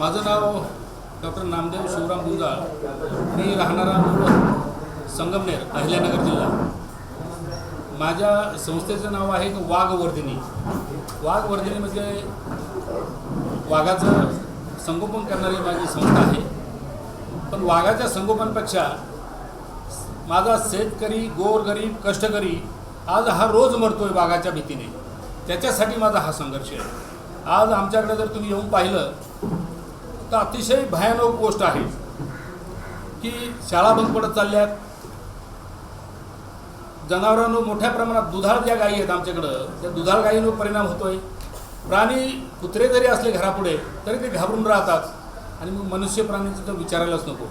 माझं नाव डॉक्टर नामदेव शिवराम गुंजाळ. मी राहणारा संगमनेर अहिल्यानगर जिल्हा. माझ्या संस्थेचं नाव आहे वाघवर्धिनी. वाघवर्धिनी म्हणजे वाघाचं संगोपन करणारी माझी संस्था आहे. पण वाघाच्या संगोपनपेक्षा माझा शेतकरी गोरगरीब कष्टकरी आज हा रोज मरतो आहे वाघाच्या भीतीने. त्याच्यासाठी माझा हा संघर्ष आहे. आज आमच्याकडे जर तुम्ही येऊन पाहिलं तर अतिशय भयानक गोष्ट आहे की शाळा बंद पडत चालल्यात. जनावरांनो मोठ्या प्रमाणात दुधाळ ज्या गायी आहेत आमच्याकडं त्या दुधाळ गायींवर परिणाम होतोय. प्राणी कुत्रे जरी असले घरापुढे तरी ते घाबरून राहतात. आणि मग मनुष्य प्राणीचं तर विचारायलाच नको.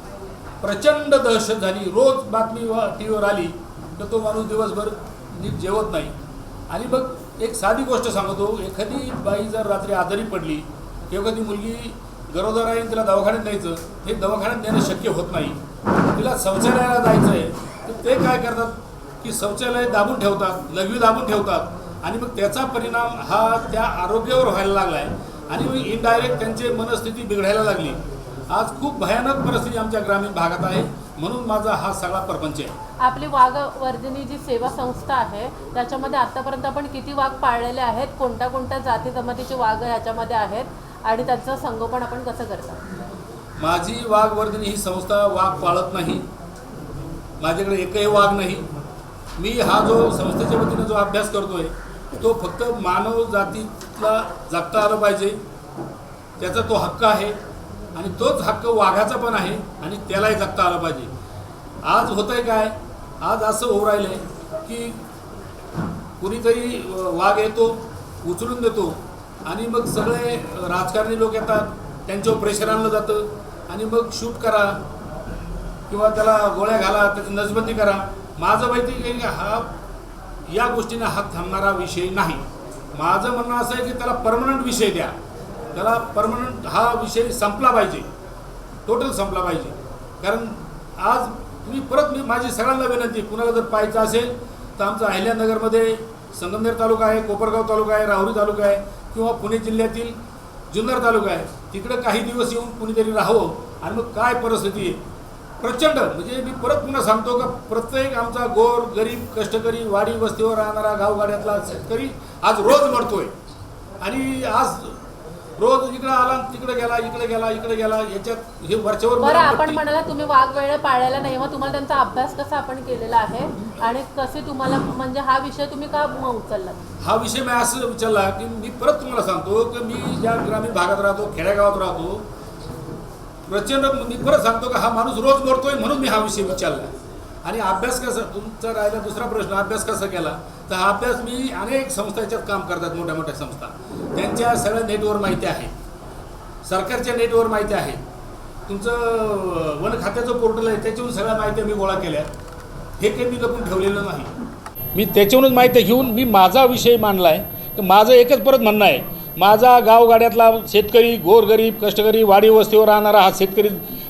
प्रचंड दहशत झाली. रोज बातमी टी व्हीवर आली तर तो माणूस दिवसभर नीट जेवत नाही. आणि मग एक साधी गोष्ट सांगतो. एखादी बाई जर रात्री आजारी पडली किंवा एखादी मुलगी गरोदर आहे तिला दवाखान्यात द्यायचं हे दवाखान्यात देणं शक्य होत नाही. तिला शौचालयाला जायचं आहे तर ते काय करतात की शौचालय दाबून ठेवतात लघवी दाबून ठेवतात. आणि मग त्याचा परिणाम हा त्या आरोग्यावर व्हायला लागला आहे आणि मग इनडायरेक्ट त्यांची मनस्थिती बिघडायला लागली. आज खूप भयानक परिस्थिती आमच्या ग्रामीण भागात आहे. म्हणून माझा हा सगळा प्रपंच आहे. आपली वाघवर्धिनी जी सेवा संस्था आहे त्याच्यामध्ये आतापर्यंत आपण किती वाघ पाळलेले आहेत कोणत्या कोणत्या जाती जमातीचे वाघ ह्याच्यामध्ये आहेत आणि त्याचं संगोपन आपण कसं करता? माझी वाघवर्धिनी ही संस्था वाघ पाळत नाही. माझ्याकडे एकही वाघ नाही. मी हा जो संस्थेच्या वतीनं जो अभ्यास करतोय तो फक्त मानव जातीला जगता आलं पाहिजे. त्याचा तो हक्क आहे आणि तोच हक्क वाघाचा पण आहे आणि त्यालाही जगता आलं पाहिजे. आज होत आहे काय? आज असं होऊ राहिलं आहे की कुणीतरी वाघ येतो उचलून देतो. आणि मग सगळे राजकारणी लोक येतात त्यांच्यावर प्रेशर आणलं जातं. आणि मग शूट करा किंवा त्याला गोळ्या घाला त्याची नजबंदी करा. माझं माहिती आहे की हा या गोष्टीने हा थांबणारा विषय नाही. माझं म्हणणं असं आहे की त्याला परमनंट विषय द्या. त्याला परमनंट हा विषय संपला पाहिजे. टोटल संपला पाहिजे. कारण आज तुम्ही परत मी माझी सगळ्यांना विनंती कुणाला जर पाहायचं असेल तर आमचं अहिल्यानगरमध्ये संगमनेर तालुका आहे कोपरगाव तालुका आहे राहुरी तालुका आहे किंवा पुणे जिल्ह्यातील जुन्नर तालुका आहे तिकडं काही दिवस येऊन कुणीतरी राहावं आणि मग काय परिस्थिती आहे? प्रचंड म्हणजे मी परत पुन्हा सांगतो का प्रत्येक आमचा गोर गरीब कष्टकरी वाडी वस्तीवर राहणारा गावगाड्यातला शेतकरी आज रोज मरतोय. आणि आज रोज इकडं आला तिकडे गेला इकडे गेला इकडे गेला याच्यात हे वरच्यावर बरं आपण. म्हणाला तुम्ही वाघ वेळ पाळलेला नाही मग तुम्हाला त्यांचा अभ्यास कसा आपण केलेला आहे? आणि कसे तुम्हाला म्हणजे हा विषय तुम्ही का उचलला? हा विषय मी असं विचारला की मी परत तुम्हाला सांगतो की मी ज्या ग्रामीण भागात राहतो खेड्यागावात राहतो प्रचंड मी परत सांगतो का हा माणूस रोज मरतोय म्हणून मी हा विषय विचारला. आणि अभ्यास कसा तुमचा राहिला दुसरा प्रश्न अभ्यास कसा केला? तर हा अभ्यास मी अनेक संस्था याच्यात काम करतात मोठ्या मोठ्या संस्था. त्यांच्या सगळ्या नेटवर माहिती आहे सरकारच्या नेटवर माहिती आहे तुमचं वन खात्याचं पोर्टल आहे त्याच्यावरून सगळ्या माहिती मी गोळा केल्या. हे काही मी लपून ठेवलेलं नाही. मी त्याच्यावरूनच माहिती घेऊन मी माझा विषय मांडला आहे तर माझं एकच परत म्हणणं आहे. माझा गावगाड्यातला शेतकरी गोरगरीब कष्टकरी वाडी वस्तीवर राहणारा हा शेतकरी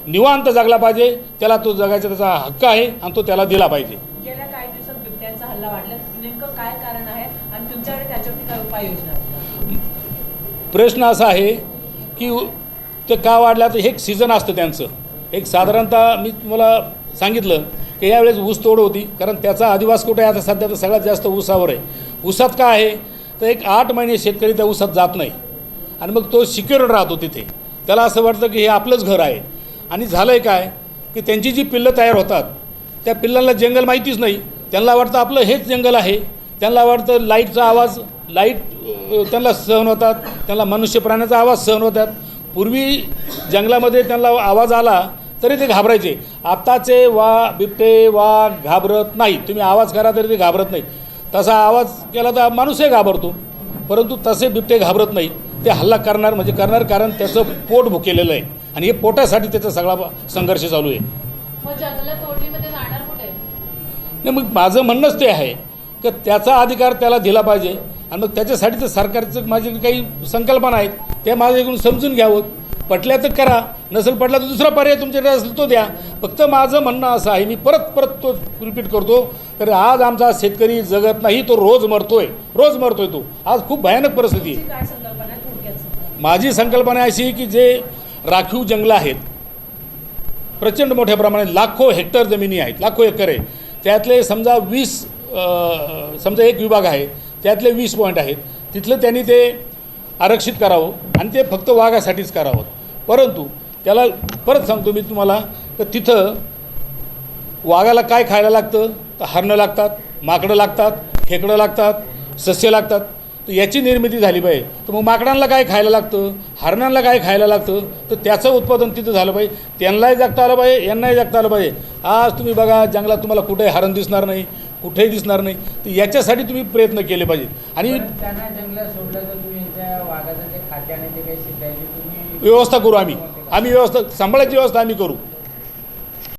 निवांत जगला पाहिजे त्याला तो जगायचा त्याचा हक्क आहे आणि तो त्याला दिला पाहिजे. गेल्या काही दिवसात बिबट्यांचा हल्ला वाढला. नेमकं काय कारण आहे आणि तुमच्याकडे त्याच्यावरती काय उपाययोजना आहेत? प्रश्न असा आहे की ते का वाढला? तर हे एक सीझन असतं त्यांचं. एक साधारणतः मी तुम्हाला सांगितलं की यावेळेस ऊस तोड होती कारण त्याचा अधिवास कुठे आहे? आता सध्या तर सगळ्यात जास्त ऊसावर आहे. ऊसात का आहे? तर एक आठ महिने शेतकरी त्या ऊसात जात नाही. आणि मग तो सिक्युअर राहतो तिथे. त्याला असं वाटतं की हे आपलंच घर आहे. आणि झालं आहे काय? की त्यांची जी पिल्लं तयार होतात त्या पिल्लांना जंगल माहितीच नाही. त्यांना वाटतं आपलं हेच जंगल आहे. त्यांना वाटतं लाईटचा आवाज लाइट त्यांना सहन होतात. त्यांना मनुष्य प्राण्याचा आवाज सहन होतात. पूर्वी जंगलामध्ये त्यांना आवाज आला तरी ते घाबरायचे. आत्ताचे वा बिबटे वा घाबरत नाही तुम्ही आवाज करा तरी ते घाबरत नाही तसा आवाज केला तर माणूसही घाबरतो. परंतु तसे बिबटे घाबरत नाहीत. ते हल्ला करणार म्हणजे करणार कारण त्याचं पोट भुकेलेलं आहे. आणि हे पोटासाठी त्याचा सगळा संघर्ष चालू आहे. नाही मग माझं म्हणणंच ते आहे की त्याचा अधिकार त्याला दिला पाहिजे आणि मग त्याच्यासाठी तर सरकारचं माझी काही संकल्पना आहेत त्या माझ्याकडून समजून घ्यावं. पटल्या तर करा नसेल पटला तर दुसरा पर्याय तुमच्याकडे असेल तो द्या. फक्त माझं म्हणणं असं आहे मी परत परत तो रिपीट करतो तर आज आमचा शेतकरी जगत नाही तो रोज मरतोय रोज मरतोय तो. आज खूप भयानक परिस्थिती आहे. माझी संकल्पना अशी की जे राखीव जंगलं आहेत. प्रचंड मोठ्या प्रमाणात लाखो हेक्टर जमिनी आहेत लाखो एकर. आहे त्यातले समजा वीस समजा एक विभाग आहे त्यातले वीस पॉईंट आहेत. तिथलं त्यांनी ते आरक्षित करावं आणि ते फक्त वाघासाठीच करावं. परंतु त्याला परत सांगतो मी तुम्हाला तर तिथं वाघाला काय खायला लागतं? तर हरणं लागतात माकडं लागतात खेकडं लागतात सस्य लागतात. तर याची निर्मिती झाली पाहिजे. तर मग माकडांना काय खायला लागतं? हरणांना काय खायला लागतं? तर त्याचं उत्पादन तिथं झालं पाहिजे. त्यांनाही जगता आलं पाहिजे यांनाही जगता आलं पाहिजे. आज तुम्ही बघा जंगलात तुम्हाला कुठेही हरण दिसणार नाही कुठेही दिसणार नाही. तर याच्यासाठी तुम्ही प्रयत्न केले पाहिजेत. आणि व्यवस्था करू आम्ही. आम्ही व्यवस्था सांभाळायची व्यवस्था आम्ही करू.